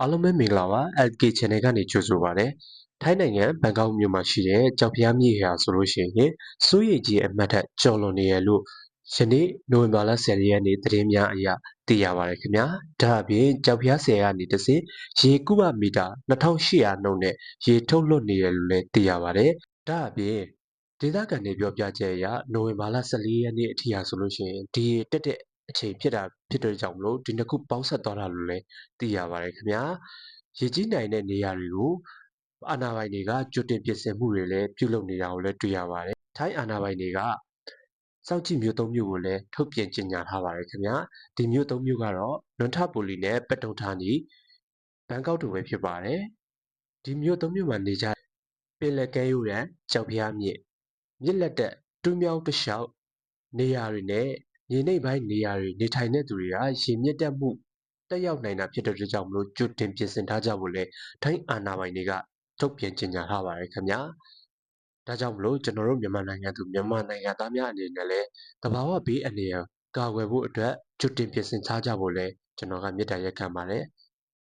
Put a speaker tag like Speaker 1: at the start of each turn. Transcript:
Speaker 1: အားလုံးပဲမင်္ဂလာပါ LK Channel ကနေကြိုဆိုပါရစေ။ထိုင်းနိုင်ငံဘန်ကောက်မြို့မှာရှိတဲ့ကြောက်ဖျားမြစ်ဟာဆိုလို့ရှိရင်စိုးရိမ်ကြီးအမှတ်ထက်ကျော်လွန်နေရလို့ယနေ့နိုဝင်ဘာလ10ရက်နေ့သတင်းများအရသိရပါတယ်ခင်ဗျာ။ဒါအပြင်ကြောက်ဖျားဆယ်ကနေတစင်ရေကုဘမီတာ2800နှုန်းနဲ့ရေထုတ်လွှတ်နေရလို့လည်းသိရပါတယ်။ဒါအပြင်ဒေသခံတွေပြောပြချက်အရနိုဝင်ဘာလ14ရက်နေ့အထိဟာဆိုလို့ရှိရင်ဒီတက်တဲ့ အချိန်ဖြစ်တာဖြစ်တဲ့ကြောင့်မလို့ဒီနှစ်ခုပေါင်းဆက်သွားတာလို့လည်းသိရပါတယ်ခင်ဗျာရေကြီးနိုင်တဲ့နေရာတွေကိုအာဏာပိုင်တွေကကြိုတင်ပြင်ဆင်မှုတွေလည်းပြုလုပ်နေတာကိုလည်းတွေ့ရပါတယ်ထိုင်းအာဏာပိုင်တွေကစောက်ကြည့်မြို့သုံးမြို့ကိုလည်းထုတ်ပြန်ကြေညာထားပါတယ်ခင်ဗျာဒီမြို့သုံးမြို့ကတော့လွန်ထပူလီနဲ့ပတုံဌာနီဘန်ကောက်တို့ပဲဖြစ်ပါတယ်ဒီမြို့သုံးမြို့မှာနေကြပင်လယ်ကမ်းရိုးတန်းကြောက်ဖျားမြစ်မြစ်လက်တက်တူးမြောင်းတလျှောက်နေရာတွေနဲ့ မြေနိမ့်ပိုင်းနေရာတွေနေထိုင်တဲ့သူတွေကရေမြင့်တက်မှုတက်ရောက်နိုင်တာဖြစ်တဲ့အတွက်ကြောင့်မလို့ကြိုတင်ပြင်ဆင်ထားကြဖို့လဲထိုင်းအာဏာပိုင်တွေကထုတ်ပြန်ကြေညာထားပါတယ်ခင်ဗျာဒါကြောင့်မလို့ကျွန်တော်တို့မြန်မာနိုင်ငံသူမြန်မာနိုင်ငံသားများအနေနဲ့လဲတဘာဝဘေးအနေနဲ့ကာကွယ်ဖို့အတွက်ကြိုတင်ပြင်ဆင်ထားကြဖို့လဲကျွန်တော်ကမေတ္တာရက်ခံပါတယ်